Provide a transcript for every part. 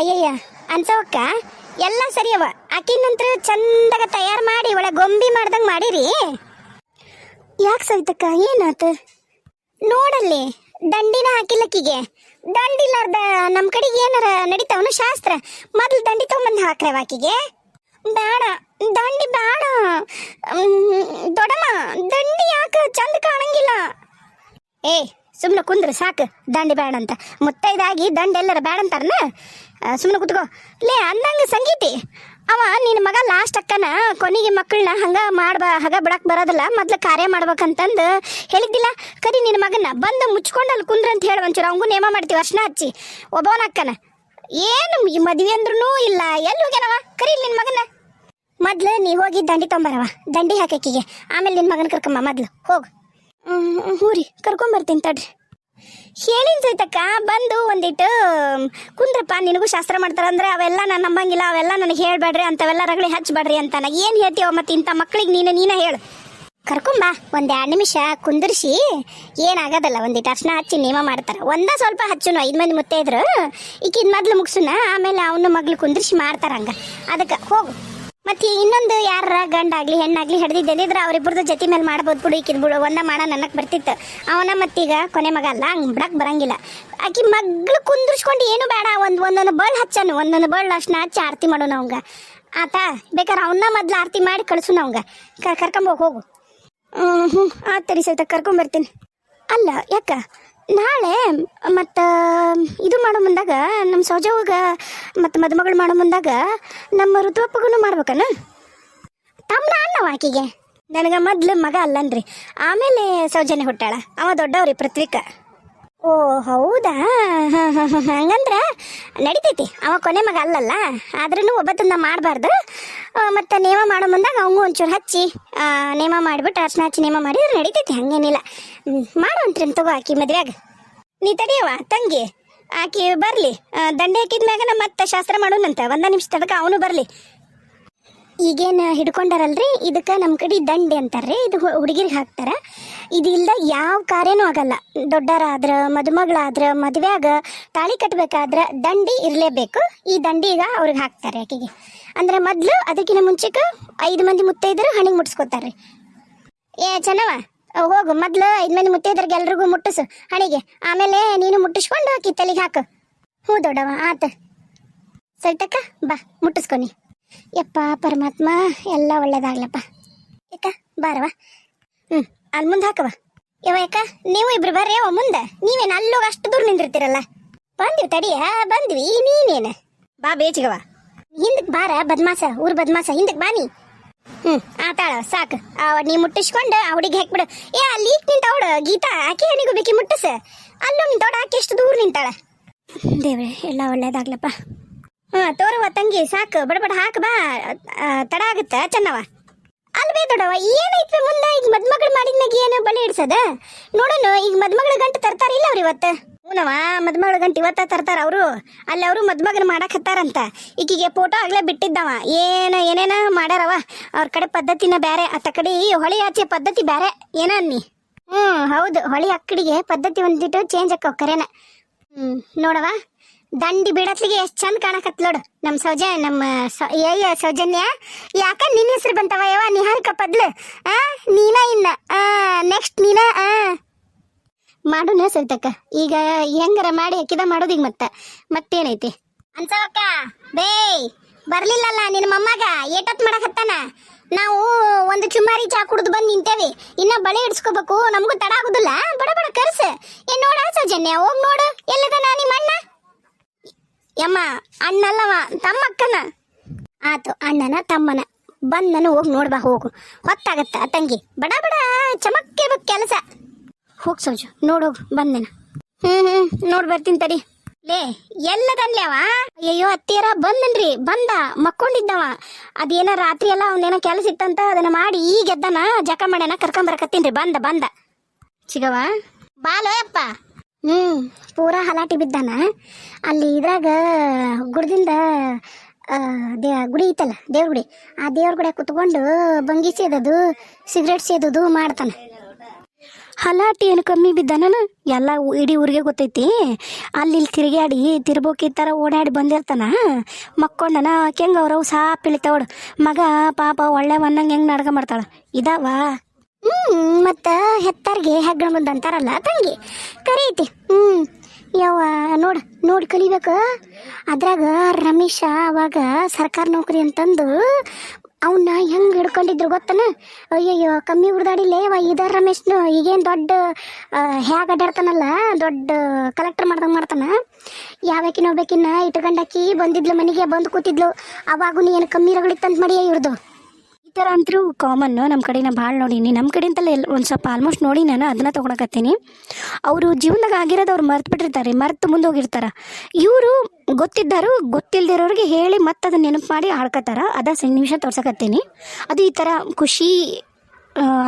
ಅಯ್ಯಯ್ಯ ಅನ್ಸವಕ್ಕ ಎಲ್ಲ ಸರಿ ಅವ ಆಕಿನ ನಂತರ ಚಂದಾಗ ತಯಾರು ಮಾಡಿ ಒಳಗೆ ಗೊಂಬಿ ಮಾಡ್ದಂಗೆ ಮಾಡಿರಿ. ಯಾಕೆ ಸವಿತಕ್ಕ, ಏನಾತ? ನೋಡಲ್ಲಿ, ದಂಡಿನ ಹಾಕಿಲ್ಲಕ್ಕಿಗೆ ದಂಡಿಲಾರ್ದ ನಮ್ಮ ಕಡೆಗೆ ಏನಾರ ನಡೀತಾವನು ಶಾಸ್ತ್ರ. ಮೊದಲು ದಂಡಿ ತೊಗೊಂಬಂದು ಹಾಕ್ರವ ಆಕಿಗೆ. ಬೇಡ ದಂಡಿ ಬೇಡ ದೊಡಮ್ಮ ದಂಡಿ ಯಾಕೆ ಚಂದ ಕಾಣಂಗಿಲ್ಲ. ಏ ಸುಮ್ಮನೆ ಕುಂದ್ರ ಸಾಕು, ದಂಡಿ ಬೇಡ ಅಂತ ಮುತ್ತೈದಾಗಿ ದಂಡೆಲ್ಲರ ಬೇಡ ಅಂತಾರನ ಸುಮ್ಮನೆ ಕುತ್ಕೋ ಲೇ ಅಂದಂಗೆ ಸಂಗೀತಿ ಅವ ನಿನ್ನ ಮಗ ಲಾಸ್ಟ್ ಅಕ್ಕನ ಕೊನೆಗೆ ಮಕ್ಕಳನ್ನ ಹಂಗ ಮಾಡ್ಬ ಹಗ ಬಿಡಕ್ ಬರೋದಿಲ್ಲ ಮೊದ್ಲು ಕಾರ್ಯ ಮಾಡ್ಬೇಕಂತಂದು ಹೇಳಿದ್ದಿಲ್ಲ ಕರಿ ನಿನ್ನ ಮಗನ ಬಂದು ಮುಚ್ಕೊಂಡು ಅಲ್ಲಿ ಕುಂದ್ರ ಅಂತ ಹೇಳಿ ಒಂಚೂರು ಅವಂಗೂ ನೇಮ ಮಾಡ್ತೀವಿ ಅರ್ಶನ ಹಚ್ಚಿ ಒಬ್ಬವನ ಅಕ್ಕನ ಏನು ಮದ್ವೆ ಅಂದ್ರೂ ಇಲ್ಲ ಎಲ್ಲಿ ಹೋಗ್ಯಾನವ ಕರಿ ನಿನ್ನ ಮಗನ ಮೊದ್ಲು ನೀ ಹೋಗಿ ದಂಡಿ ತೊಂಬರವ ದಂಡಿ ಹಾಕಕ್ಕಿಗೆ ಆಮೇಲೆ ನಿನ್ನ ಮಗನ ಕರ್ಕಮ್ಮ ಮೊದ್ಲು ಹೋಗು ಹ್ಞೂ ರೀ ಕರ್ಕೊಂಬರ್ತೀನಿ ತಡ್ರಿ ಹೇಳಿನ ಸೈತಕ್ಕ, ಬಂದು ಒಂದಿಟ್ಟು ಕುಂದ್ರಪ್ಪ, ನಿನಗೂ ಶಾಸ್ತ್ರ ಮಾಡ್ತಾರಂದ್ರೆ ಅವೆಲ್ಲ ನಾನು ನಂಬಂಗಿಲ್ಲ, ಅವೆಲ್ಲ ನನಗೆ ಹೇಳ್ಬೇಡ್ರಿ ಅಂತವೆಲ್ಲ ರಗಳಿ ಹಚ್ಚಬೇಡ್ರಿ ನಾ ಏನು ಹೇಳ್ತೀವ ಮತ್ತೆ ಇಂಥ ಮಕ್ಳಿಗೆ ನೀನು, ನೀನೇ ಹೇಳು. ಕರ್ಕೊಂಬಾ ಒಂದು ಎರಡು ನಿಮಿಷ ಕುಂದ್ರಸಿ, ಏನಾಗೋದಲ್ಲ ಒಂದಿಟ್ಟು ಅರ್ಶನ ಹಚ್ಚಿ ನೇಮ ಮಾಡ್ತಾರೆ. ಒಂದ ಸ್ವಲ್ಪ ಹಚ್ಚುನು, ಐದು ಮಂದಿ ಮುತ್ತೈದ್ರು ಇದ್ರು ಮೊದಲು ಮೊದ್ಲು ಮುಗ್ಸುನ, ಆಮೇಲೆ ಅವನು ಮಗ್ಳು ಕುಂದರ್ಸಿ ಮಾಡ್ತಾರ ಹಂಗ. ಅದಕ್ಕೆ ಹೋಗು. ಮತ್ತೆ ಇನ್ನೊಂದು ಯಾರ ಗಂಡಾಗ್ಲಿ, ಹೆಣ್ಣಾಗ್ಲಿ ಹಿಡ್ದಿದ್ದಿದ್ರೆ ಅವ್ರಿಬ್ರದ್ದು ಜೊತೆ ಮೇಲೆ ಮಾಡ್ಬೋದು ಬಿಡು, ಈಕಿದ್ ಬಿಡು, ಒಂದ ಮಾಡ ನನಗೆ ಬರ್ತಿತ್ತು. ಅವನ ಮತ್ತೀಗ ಕೊನೆ ಮಗ ಅಲ್ಲ, ಹಂಗೆ ಬಿಡಕ್ ಬರಂಗಿಲ್ಲ. ಆಕಿ ಮಗ್ಳು ಕುಂದ್ರಿಸ್ಕೊಂಡು ಏನು ಬೇಡ, ಒಂದು ಒಂದೊಂದು ಬಳ್ ಹಚ್ಚನು, ಒಂದೊಂದು ಬಳ್ ಅಷ್ಟನ್ನ ಹಚ್ಚಿ ಆರತಿ ಮಾಡೋಣ ಅವಂಗ. ಆತ ಬೇಕಾದ್ರೆ ಅವನ್ನ ಮೊದ್ಲು ಆರತಿ ಮಾಡಿ ಕಳ್ಸು ಅವಂಗ. ಕರ್ಕೊಂಬೋಗಿ ಹೋಗು ಹ್ಞೂ ಆತರಿ ಸಹಿತ ಕರ್ಕೊಂಬರ್ತೀನಿ ಅಲ್ಲ, ಯಾಕ? ನಾಳೆ ಮತ್ತು ಇದು ಮಾಡೋ ಮುಂದಾಗ ನಮ್ಮ ಸೌಜವ್ಗ ಮತ್ತು ಮದುಮಗಳು ಮಾಡೋ ಮುಂದಾಗ ನಮ್ಮ ಋತುವಪ್ಪಗೂ ಮಾಡ್ಬೇಕನ? ತಮ್ಮನ ಅನ್ನವ ಆಕಿಗೆ? ನನಗೆ ಮೊದ್ಲು ಮಗ ಅಲ್ಲನ್ರಿ. ಆಮೇಲೆ ಸೌಜನ್ಯ ಹುಟ್ಟಾಳ. ಅವ ದೊಡ್ಡವ್ರಿ ಪೃಥ್ವಿಕ. ಓ, ಹೌದಾ? ಹಂಗಂದ್ರೆ ನಡಿತೈತಿ. ಅವ ಕೊನೆ ಮಗ ಅಲ್ಲಲ್ಲ. ಆದ್ರೂ ಒಬ್ಬತ್ತನ್ನ ಮಾಡಬಾರ್ದು. ಮತ್ತು ನೇಮ ಮಾಡೋ ಮುಂದಾಗ ಅವಂಗೂ ಒಂಚೂರು ಹಚ್ಚಿ ನೇಮ ಮಾಡಿಬಿಟ್ಟು ಅರ್ಶನ ಹಚ್ಚಿ ನೇಮ ಮಾಡಿದ್ರೆ ನಡಿತೈತಿ, ಹಂಗೇನಿಲ್ಲ. ಮಾಡುವಂತ್ರಿ ತಗೋ ಆಕಿ ಮದ್ವೆಯಾಗ. ನೀ ತಡಿಯವ ತಂಗಿ. ಆಕಿ ಬರಲಿ. ದಂಡೆ ಹಾಕಿದ ಮ್ಯಾಗ ಮತ್ತೆ ಶಾಸ್ತ್ರ ಮಾಡೋಣಂತ. ಒಂದ ನಿಮಿಷ ತಡಕ ಅವನು ಬರಲಿ. ಈಗೇನು ಹಿಡ್ಕೊಂಡಾರಲ್ರಿ? ಇದಕ್ಕೆ ನಮ್ಮ ಕಡೆ ದಂಡೆ ಅಂತಾರ್ರಿ. ಇದು ಹುಡುಗಿರಿಗೆ ಹಾಕ್ತಾರ. ಇದು ಇಲ್ದ ಯಾವ ಕಾರ್ಯನೂ ಆಗಲ್ಲ. ದೊಡ್ಡರಾದ್ರ, ಮದುಮಗಳಾದ್ರ, ಮದುವೆಯಾಗ ತಾಳಿ ಕಟ್ಬೇಕಾದ್ರ ದಂಡಿ ಇರಲೇಬೇಕು. ಈ ದಂಡಿ ಈಗ ಅವ್ರಿಗೆ ಹಾಕ್ತಾರೆ ಆಕೆಗೆ. ಅಂದ್ರೆ ಮೊದಲು ಅದಕ್ಕಿಂತ ಮುಂಚೆಗೆ ಐದು ಮಂದಿ ಮುತ್ತೈದರು ಹಣಿಗೆ ಮುಟ್ಸ್ಕೊತಾರ್ರಿ. ಏ ಚೆನ್ನವ ಹೋಗು, ಮೊದ್ಲು ಐದು ಮಂದಿ ಮುತ್ತೈದರಿಗೆ ಎಲ್ರಿಗೂ ಮುಟ್ಟಿಸು ಹಣಿಗೆ. ಆಮೇಲೆ ನೀನು ಮುಟ್ಟಿಸ್ಕೊಂಡು ಕಿತ್ತಲಿಗೆ ಹಾಕು. ಹ್ಞೂ ದೊಡ್ಡವ ಆತ. ಸೈತಕ್ಕ ಬಾ, ಮುಟ್ಟಿಸ್ಕೊನಿ. ಯಪ್ಪ, ಪರಮಾತ್ಮ, ಎಲ್ಲ ಒಳ್ಳೇದಾಗ್ಲಪ್ಪ. ಯಾಕ ಬಾರವ ಹ್ಞೂ ಅಲ್ಲಿ ಮುಂದೆ ಹಾಕವ ಯವ ಯಾಕ ನೀವು ಇಬ್ರು ಬರ್ರಿ ಅವ ಮುಂದೆ. ನೀವೇನು ಅಲ್ಲೋಗ ಅಷ್ಟು ದೂರ ನಿಂದಿರ್ತೀರಲ್ಲ? ಬಂದ್ವಿ ತಡಿಯ ಬಂದ್ವಿ, ನೀನೇನು? ಬಾ ಬೇಚಿಗವ ಹಿಂದಕ್ಕೆ ಬಾರ, ಬದ್ಮಾಸ, ಊರ್ ಬದ್ಮಾಸ ಹಿಂದಕ್ಕೆ ಬಾ ನೀ. ಹ್ಮ್ ಆತಾಳ ಸಾಕು. ನೀ ಮುಟ್ಟಿಸ್ಕೊಂಡು ಆ ಹುಡುಗಿ ಹಾಕ್ಬಿಡು. ಏ, ಅಲ್ಲಿ ನಿಂತ ಅವಳು, ಗೀತಾ, ಆಕೆ ಹಣಿಗೂ ಬೇಕಿ ಮುಟ್ಟಿಸ? ಅಲ್ಲೂ ನಿಂತವಳು ಆಕೆ ಎಷ್ಟು ದೂರ ನಿಂತಾಳ? ದೇವ್ರೆ, ಎಲ್ಲ ಒಳ್ಳೇದಾಗ್ಲಪ್ಪ. ಹ್ಞೂ ತೋರವ ತಂಗಿ, ಸಾಕು. ಬಡಬಡ ಹಾಕ ಬಾ. ತಡ ಆಗುತ್ತ ಚೆನ್ನವ ಅಲ್ವೇ ದೊಡವ ಏನೈತ್ವೆ ಮುಂದೆ ಈಗ ಮದ್ಮಗಳು ಮಾಡಿದ್ನಾಗ ಏನು ಬಳಿ ಇಡ್ಸದ ನೋಡೋಣ ಈಗ ಮದ್ಮಗಳ ಗಂಟು ತರ್ತಾರ ಇಲ್ಲ ಅವ್ರ ಇವತ್ತು? ಹೂನವ ಮದ್ಮಗಳ ಗಂಟು ಇವತ್ತ ತರ್ತಾರ ಅವರು. ಅಲ್ಲಿ ಅವರು ಮದ್ಮಗನ ಮಾಡಕ್ ಹತ್ತಾರಂತ. ಈಕಿಗೆ ಫೋಟೋ ಆಗ್ಲೇ ಬಿಟ್ಟಿದ್ದವ. ಏನ, ಏನೇನ ಮಾಡ್ಯಾರವ ಅವ್ರ ಕಡೆ ಪದ್ಧತಿನ ಬೇರೆ ಅತ್ತ ಕಡೆ ಹೊಳಿ ಆಚೆ ಪದ್ಧತಿ ಬೇರೆ ಏನ ಅನ್ನಿ? ಹ್ಞೂ ಹೌದು, ಹೊಳಿ ಅಕ್ಕಡಿಗೆ ಪದ್ಧತಿ ಒಂದಿಟ್ಟು ಚೇಂಜ್ ಆಕ್ಕವ ಕರೆನ ಹ್ಮ್ ನೋಡವ ದಂಡಿ ಬಿಡತ್ಲಿಗೆ ಎಷ್ಟು ಚಂದ ಕಾಣಕತ್ ನೋಡು. ನಮ್ಮ ಸೌಜ ನಮ್ಮ ಏಯ್ಯ ಸೌಜನ್ಯ, ಯಾಕ ನಿನ್ನ ಹೆಸರು ಬಂತವ ಯಾವ ನಿಹಾರಿಕ ಪದ್ಲು. ಆ, ನೀನ ಇನ್ನ? ಆ ನೆಕ್ಸ್ಟ್ ನೀನ? ಆ. ಮಾಡೋಣ ಸರಿತಕ್ಕ ಈಗ ಹೆಂಗರ ಮಾಡಿ ಹಾಕಿದ ಮಾಡೋದೀಗ ಮತ್ತೆ. ಮತ್ತೇನೈತಿ? ಅನ್ಸವಕ್ಕ, ಬೇಯ್, ಬರ್ಲಿಲ್ಲಲ್ಲ ನಿನ್ನ ಮಮ್ಮಗ? ಏಟತ್ ಮಾಡಕತ್ತಾನ? ನಾವು ಒಂದು ಚುಮಾರಿ ಚಾ ಕುಡಿದು ಬಂದು ನಿಂತೇವಿ. ಇನ್ನ ಬಳೆ ಇಡ್ಸ್ಕೋಬೇಕು ನಮಗೂ ತಡ ಆಗುದಿಲ್ಲ. ಬಡ ಬಡ ಕರ್ಸ. ಏನ್ ನೋಡ ಸೌಜನ್ಯ, ಹೋಗ್ ನೋಡು. ಎಲ್ಲದನ ನಿಮ್ಮ ಅಣ್ಣ? ಯಮ್ಮ, ಅಣ್ಣಲ್ಲವ, ತಮ್ಮಕ್ಕನ. ಆತು, ಅಣ್ಣನ, ತಮ್ಮನ. ಬಂದನು ಹೋಗಿ ನೋಡ್ಬಾ, ಹೋಗು. ಹೊತ್ತಾಗತ್ತ, ತಂಗಿ? ಬಡ ಬಡ, ಚಮಕ್ಕೆ ಕೆಲಸ. ಹೋಗ್ ಸೋಜು ನೋಡೋಗು ಬಂದನ ಹ್ಮ್ ಹ್ಮ್, ನೋಡ್ ಬರ್ತೀನಿ ತಡಿ. ಲೇ ಎಲ್ಲದನ್ಲಿ ಅವ ಅಯ್ಯೋ ಅತ್ತಿಯರ, ಬಂದನ್ರಿ, ಬಂದ, ಮಕ್ಕೊಂಡಿದ್ದವ. ಅದೇನ ರಾತ್ರಿ ಎಲ್ಲ ಅವನೇನೋ ಕೆಲಸ ಇತ್ತಂತ ಅದನ್ನ ಮಾಡಿ ಈಗ ಎದ್ದನ ಜಕ ಮಾಡ್ಯಾನ ಕರ್ಕೊಂಬರಕತ್ತೀನ್ರಿ ಬಂದ ಬಂದ. ಚಿಗವ ಬಾಲೋ ಅಪ್ಪ ಹ್ಮ್, ಪೂರಾ ಹಲಾಟಿ ಬಿದ್ದಾನ. ಅಲ್ಲಿ ಇದ್ರಾಗ ಗುಡದಿಂದ ದೇ, ಗುಡಿ ಐತಲ್ಲ ದೇವ್ರ ಗುಡಿ ಆ ದೇವ್ರ ಗುಡಿಯಾಗ ಕುತ್ಕೊಂಡು ಬಂಗಿ ಸೇದೋದು, ಸಿಗರೇಟ್ ಸೇದೋದು ಮಾಡ್ತಾನೆ. ಹಲಾಟಿ ಏನು ಕಮ್ಮಿ ಬಿದ್ದಾನ ಎಲ್ಲ ಇಡೀ ಊರಿಗೆ ಗೊತ್ತೈತಿ. ಅಲ್ಲಿ ಇಲ್ಲಿ ತಿರುಗಾಡಿ ತಿರ್ಬೋಕಿ ಥರ ಓಡಾಡಿ ಬಂದಿರ್ತಾನ. ಮಕ್ಕೊಂಡನ ಹೆಂಗ ಅವ್ರವು ಸಾಪ್ ಇಳಿತಾವಳು ಮಗ ಪಾಪ ಒಳ್ಳೆ ಮನ್ನಂಗೆ ಹೆಂಗೆ ನಾಟಕ ಮಾಡ್ತಾಳ ಇದಾವ? ಹ್ಞೂ ಮತ್ತು ಹೆತ್ತರ್ಗೆ ಹೆಗ್ಗಣ ಬಂದ ಅಂತಾರಲ್ಲ ತಂಗಿ? ಕರೀತಿ ಹ್ಞೂ ಯಾವ ನೋಡು, ನೋಡಿ ಕಲಿಬೇಕು. ಅದ್ರಾಗ ರಮೇಶ ಅವಾಗ ಸರ್ಕಾರ ನೌಕರಿ ಅಂತಂದು ಅವನ್ನ ಹೆಂಗೆ ಹಿಡ್ಕೊಂಡಿದ್ರು ಗೊತ್ತನ? ಅಯ್ಯಯ್ಯೋ, ಕಮ್ಮಿ ಹುಡ್ದಾಡಿಲ್ಲ ಇದ ರಮೇಶ್ನು ಈಗೇನು ದೊಡ್ಡ ಹ್ಯಾಗ ಅಡ್ಡಾಡ್ತಾನಲ್ಲ ದೊಡ್ಡ ಕಲೆಕ್ಟರ್ ಮಾಡ್ದಂಗೆ ಮಾಡ್ತಾನ? ಯಾವಕಿನ ಹೋಗ್ಬೇಕಿನ್ನ ಇಟ್ಕೊಂಡಾಕಿ ಬಂದಿದ್ಲು ಮನೆಗೆ, ಬಂದು ಕೂತಿದ್ಲು. ಅವಾಗೂ ಏನು ಕಮ್ಮಿ ರಗಳಿತ್ತಂತ ಮಾಡಿಯ ಇವ್ರದ್ದು ಈ ಥರ ಅಂತೂ ಕಾಮನ್ ನಮ್ಮ ಕಡೆ ನಾನು ಭಾಳ ನೋಡೀನಿ ನಮ್ಮ ಕಡೆ ಅಂತಲ್ಲ ಎಲ್ಲ ಒಂದು ಸ್ವಲ್ಪ ಆಲ್ಮೋಸ್ಟ್ ನೋಡಿ ನಾನು ಅದನ್ನ ತೊಗೊಳಕತ್ತೀನಿ. ಅವರು ಜೀವನದಾಗ ಆಗಿರೋದು ಅವ್ರು ಮರ್ತು ಬಿಟ್ಟಿರ್ತಾರೆ ಮರ್ತು ಮುಂದೆ ಹೋಗಿರ್ತಾರೆ ಇವರು ಗೊತ್ತಿದ್ದಾರು ಗೊತ್ತಿಲ್ಲದಿರೋರಿಗೆ ಹೇಳಿ ಮತ್ತೆ ಅದನ್ನ ನೆನಪು ಮಾಡಿ ಆಡ್ಕೋತಾರ ಅದ ನಿಮಿಷ ತೋರ್ಸಕತ್ತೀನಿ. ಅದು ಈ ಥರ ಖುಷಿ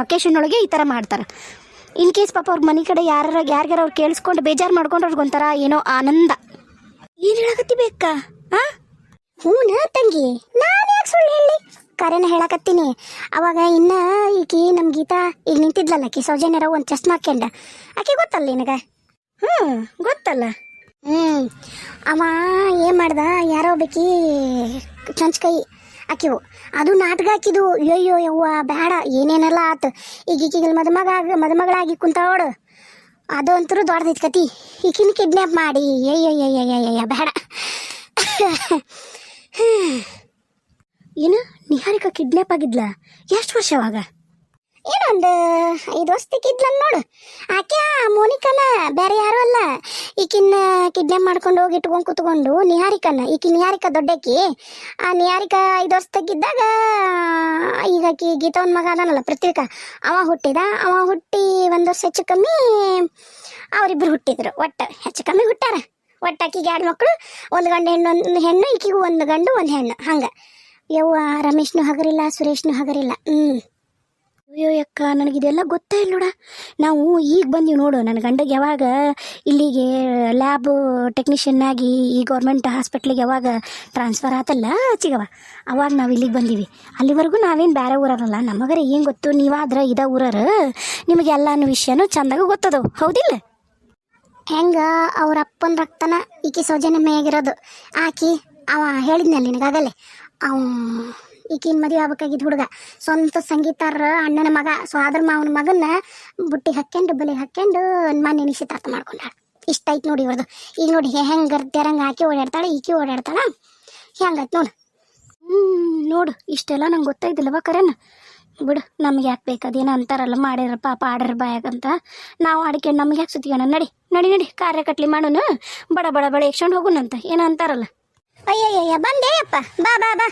ಅಕೇಶನ್ ಒಳಗೆ ಈ ಥರ ಮಾಡ್ತಾರೆ. ಇನ್ ಕೇಸ್ ಪಾಪ ಅವ್ರ ಮನೆ ಕಡೆ ಯಾರ ಯಾರಿಗಾರ ಅವ್ರು ಕೇಳಿಸ್ಕೊಂಡು ಬೇಜಾರು ಮಾಡ್ಕೊಂಡು ಅವ್ರಿಗೆ ಒಂಥರ ಏನೋ ಆನಂದ. ಏನು ಹೇಳಕತ್ತಿ ಬೇಕಾ? ಹಾಂ ಹೂನ ತಂಗಿ, ನಾನು ಯಾಕೆ ಸುಳ್ಳು ಹೇಳಿ? ಕರೆನ ಹೇಳಕತ್ತೀನಿ. ಅವಾಗ ಇನ್ನ ಈಕಿ ನಮ್ಮ ಗೀತಾ ಈಗ ನಿಂತಿದ್ಲಲ್ಲ ಆಕಿ ಸೌಜನ್ಯರ ಒಂದು ಚಸ್ಮಾ ಹಾಕ್ಯಂಡ ಆಕೆ ಗೊತ್ತಲ್ಲ ನಿನಗ? ಹ್ಞೂ ಗೊತ್ತಲ್ಲ. ಹ್ಞೂ ಅವ ಏನು ಮಾಡ್ದ? ಯಾರೋ ಬೇಕಿ ಚಂಚ್ ಕೈ ಆಕಿವು ಅದು ನಾಟಕ ಹಾಕಿದ್ವು. ಅಯ್ಯೋ ಯವ್ವ ಬೇಡ ಏನೇನೆಲ್ಲ ಆತು. ಈಗ ಈಕಿಗೆ ಮದುಮಗ ಆಗ ಮದುಮಗಳಾಗಿ ಕುಂತಾವಳು ಅದು ಅಂತೂ ದೊಡ್ಡದೈತಿ ಕತಿ. ಈಕಿನ ಕಿಡ್ನಾಪ್ ಮಾಡಿ. ಅಯ್ಯಯ್ಯಯ್ಯಯ್ಯ ಬೇಡ ಏನು ನಿಹಾರಿಕಾ ಕಿಡ್ನಾಪ್ ಆಗಿದ್ಲ. ಎಷ್ಟು ವರ್ಷ ಅವಾಗ? ಏನೊಂದು ಐದು ವರ್ಷಕ್ಕಿದ್ಲ ನೋಡು. ಆಕೆ ಮೋನಿಕನ ಬೇರೆ ಯಾರು ಅಲ್ಲ. ಈಕಿನ ಕಿಡ್ನಾಪ್ ಮಾಡ್ಕೊಂಡು ಹೋಗಿ ಇಟ್ಕೊಂಡು ಕುತ್ಕೊಂಡು ನಿಹಾರಿಕನ, ಈಕಿ ನಿಹಾರಿಕಾ ದೊಡ್ಡಕಿ ಆ ನಿಹಾರಿಕಾ ಐದು ವರ್ಷದಕ್ಕಿದ್ದಾಗ ಈಗ ಆಕಿ ಗೀತವನ್ ಮಗ ಅದಾನಲ್ಲ ಪ್ರತ್ಯೇಕ ಅವ ಹುಟ್ಟಿದ, ಅವ ಹುಟ್ಟಿ ಒಂದು ವರ್ಷ ಹೆಚ್ಚು ಕಮ್ಮಿ ಅವರಿಬ್ರು ಹುಟ್ಟಿದ್ರು. ಒಟ್ಟು ಹೆಚ್ಚು ಕಮ್ಮಿ ಹುಟ್ಟಾರ ಒಟ್ಟಾಕಿಗೆ ಎರಡು ಮಕ್ಕಳು, ಒಂದು ಗಂಡು ಹೆಣ್ಣು, ಒಂದು ಹೆಣ್ಣು, ಈಕಿಗೂ ಒಂದು ಗಂಡು, ಒಂದು ಹೆಣ್ಣು. ಹಂಗೆ. ಯವ್ವ, ರಮೇಶ್ನು ಹಗರಿಲ್ಲ, ಸುರೇಶ್ನು ಹಗರಿಲ್ಲ. ಹ್ಞೂ ಅಯ್ಯೋ ನನಗೆ ನನಗಿದೆಲ್ಲ ಗೊತ್ತೇ ಇಲ್ಲ ನೋಡ. ನಾವು ಈಗ ಬಂದೀವಿ ನೋಡು. ನನ್ನ ಗಂಡಗೆ ಯಾವಾಗ ಇಲ್ಲಿಗೆ ಲ್ಯಾಬ್ ಟೆಕ್ನಿಷಿಯನ್ ಆಗಿ ಈ ಗೌರ್ಮೆಂಟ್ ಹಾಸ್ಪಿಟ್ಲಿಗೆ ಯಾವಾಗ ಟ್ರಾನ್ಸ್ಫರ್ ಆತಲ್ಲ ಚಿಗವ ಅವಾಗ ನಾವು ಇಲ್ಲಿಗೆ ಬಂದೀವಿ. ಅಲ್ಲಿವರೆಗೂ ನಾವೇನು ಬೇರೆ ಊರಲ್ಲ ನಮಗರೆ ಏನು ಗೊತ್ತು? ನೀವಾದ್ರೆ ಇದ ಊರರು ನಿಮಗೆ ಅನ್ನೋ ವಿಷಯನೂ ಚಂದಾಗ ಗೊತ್ತದವು. ಹೌದಿಲ್ಲ? ಹೆಂಗ? ಅವ್ರ ಅಪ್ಪನ ರಕ್ತನ ಈಕೆ ಸೌಜನ್ಯ ಮೇಗಿರೋದು ಆಕಿ, ಅವ ಹೇಳಿದ್ನಲ್ಲ ನಿನಗಾಗಲೇ? ಅವ ಈಕಿನ ಮದುವೆ ಆಗ್ಬೇಕಾಗಿದ್ದು ಹುಡುಗ. ಸ್ವಂತ ಸಂಗೀತಾರ, ಅಣ್ಣನ ಮಗ. ಸೊ ಮಾವನ ಮಗನ್ನ ಬುಟ್ಟಿ ಹಾಕ್ಯಂಡು ಬಲಿ ಹಾಕ್ಯಂಡು ಮನೆ ನಿಶ್ಚಿತಾರ್ಥ ಮಾಡ್ಕೊಂಡಾಳ. ಇಷ್ಟ ಐತ್ ನೋಡಿ ಇವ್ರದ್ದು ಈಗ ನೋಡಿ ಹೆಂಗೆ ತೆರಂಗೆ ಹಾಕಿ ಓಡಾಡ್ತಾಳೆ, ಈಕಿ ಓಡಾಡ್ತಾಳ. ಹೆಂಗಾಯ್ತು ನೋಡು. ಹ್ಞೂ ನೋಡು, ಇಷ್ಟೆಲ್ಲ ನಂಗೆ ಗೊತ್ತಾಯ್ತಿಲ್ಲವ ಕರೆನ. ಬಿಡು, ನಮ್ಗೆ ಯಾಕೆ ಬೇಕು? ಅದೇನೋ ಅಂತಾರಲ್ಲ ಮಾಡಿರ ಪಾಪ ಆಡ್ರ ಬಾಯಾಗಂತ. ನಾವು ಆಡ್ಕೊಂಡು ನಮ್ಗೆ ಯಾಕೆ ಸುತ್ತಿಗೋಣ ನಡಿ ನಡಿ ನಡಿ, ಕಾರ್ಯ ಕಟ್ಲಿ ಮಾಡೋಣ. ಬಡ ಬಡ ಬಡ ಎಕ್ಸ್ಕೊಂಡು ಹೋಗುನಂತ. ಏನೋ ಅಂತಾರಲ್ಲ? ಅಯ್ಯಯ್ಯಯ್ಯ ಬಂದೆ ಅಪ್ಪ ಬಾ ಬಾ ಬಾ.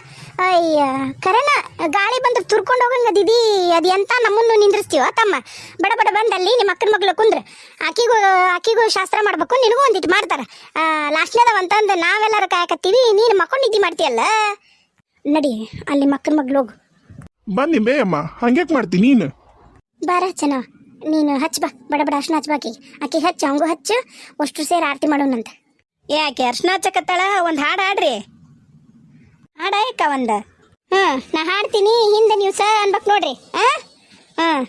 ಅಯ್ಯ ಕರೆನ ಗಾಳಿ ಬಂದ್ರೆ ತುರ್ಕೊಂಡು ಹೋಗಂಗ ದಿದಿ? ಅದು ಎಂತ ನಮ್ಮನ್ನು ನಿಂದ್ರಿಸ್ತೀವ ತಮ್ಮ. ಬಡ ಬಡ ಬಂದಲ್ಲಿ ನಿಮ್ಮ ಅಕ್ಕನ ಮಗ್ಳು ಕುಂದ್ರೆ. ಆಕಿಗೂ ಆಕಿಗೂ ಶಾಸ್ತ್ರ ಮಾಡ್ಬೇಕು ನಿನಗೂ ಒಂದಿಟ್ಟು ಮಾಡ್ತಾರೆ. ಲಾಸ್ಟ್ನೇದವ ಅಂತಂದು ನಾವೆಲ್ಲರೂ ಕಾಯಕತ್ತೀವಿ ನೀನು ಮಕ್ಕೊಂಡು ನಿದ್ದೆ ಮಾಡ್ತೀಯಲ್ಲ? ನಡಿ ಅಲ್ಲಿ ಮಕ್ಕನ ಮಗ್ಳು ಹೋಗು. ಬನ್ನಿ ಬೇಯಮ್ಮ ಹಂಗ್ಯಾಕ್ ಮಾಡ್ತೀನಿ ನೀನು? ಬಾರ ಚೆನ್ನ. ನೀನು ಹಚ್ಚ ಬಾ ಬಡ ಬಡ ಅರ್ಶನ ಹಚ್ಚ ಬಾಕಿ ಆಕಿ ಹಚ್ಚ ಅವಂಗೂ ಹಚ್ಚು ಅಷ್ಟು ಸೇರಿ ಆರತಿ ಮಾಡೋಣಂತ. ಆಕೆ ಅರ್ಶನ ಹಚ್ಚಕತ್ತಾಳ? ಒಂದು ಹಾಡು ಹಾಡ್ರಿ. ಹಾಡ ಯಾಕ ಒಂದು. ಹ್ಞೂ ನಾ ಹಾಡ್ತೀನಿ, ಹಿಂದೆ ನೀವು ಸಹ ಅನ್ಬೇಕು ನೋಡ್ರಿ. ಹಾಂ ಹಾಂ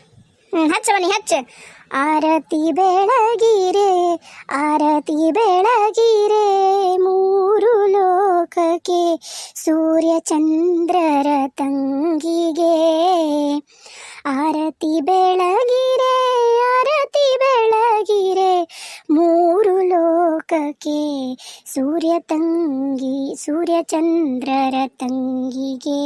ಹ್ಞೂ ಹಚ್ಚವ ಬನ್ನಿ, ಹಚ್ಚ. ಆರತಿ ಬೆಳಗಿರೆ ಆರತಿ ಬೆಳಗಿರೆ, ಮೂರು ಲೋಕಕ್ಕೆ ಸೂರ್ಯ ಚಂದ್ರರ ತಂಗಿಗೆ. ಆರತಿ ಬೆಳಗಿರೆ ಲೋಕಕ್ಕೆ ಸೂರ್ಯ ತಂಗಿ ಸೂರ್ಯ ಚಂದ್ರರ ತಂಗಿಗೆ.